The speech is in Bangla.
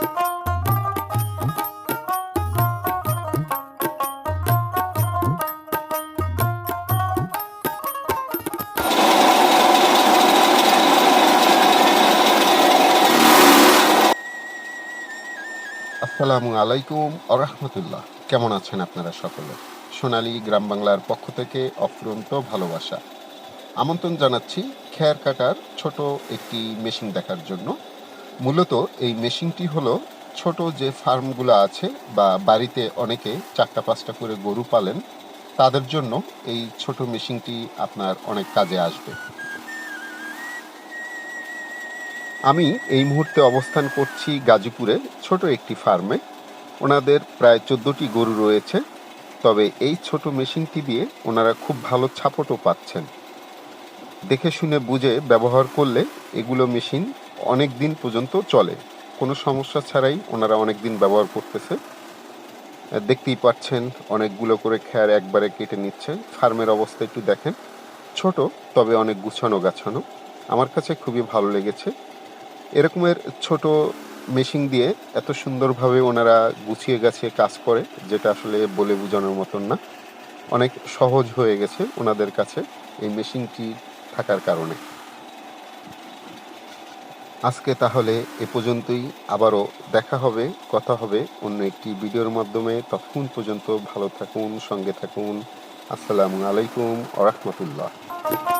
আসসালামু আলাইকুম আরহামতুল্লাহ কেমন আছেন আপনারা সকলে? সোনালী গ্রাম বাংলার পক্ষ থেকে অফুরন্ত ভালোবাসা। আমন্ত্রণ জানাচ্ছি খেয়ার কাটার ছোট একটি মেশিন দেখার জন্য। মূলত এই মেশিনটি হলো ছোট যে ফার্মগুলো আছে বা বাড়িতে অনেকে চারটা পাঁচটা করে গরু পালেন, তাদের জন্য এই ছোট মেশিনটি আপনার অনেক কাজে আসবে। আমি এই মুহূর্তে অবস্থান করছি গাজীপুরে ছোট একটি ফার্মে। ওনাদের প্রায় চোদ্দোটি গরু রয়েছে, তবে এই ছোট মেশিনটি দিয়ে ওনারা খুব ভালো ছাপটও পাচ্ছেন। দেখে শুনে বুঝে ব্যবহার করলে এগুলো মেশিন অনেক দিন পর্যন্ত চলে। কোনো সমস্যা ছাড়াই ওনারা অনেক দিন ব্যবহার করতেছে। দেখতেই পাচ্ছেন অনেকগুলো করে খেয়ার একবারে কেটে নিচ্ছে। ফার্মের অবস্থা একটু দেখেন। ছোট, তবে অনেক গুছানো গাছানো আমার কাছে খুবই ভালো লেগেছে। এরকমের ছোট মেশিন দিয়ে এত সুন্দরভাবে ওনারা গুছিয়ে গেছে কাজ করে, যেটা আসলে বলে বোঝানোর মতন না। অনেক সহজ হয়ে গেছে ওনাদের কাছে এই মেশিনটি থাকার কারণে। আজকে তাহলে এ পর্যন্তই। আবারও দেখা হবে, কথা হবে অন্য একটি ভিডিওর মাধ্যমে। ততক্ষণ পর্যন্ত ভালো থাকুন, সঙ্গে থাকুন। আসসালামু আলাইকুম আ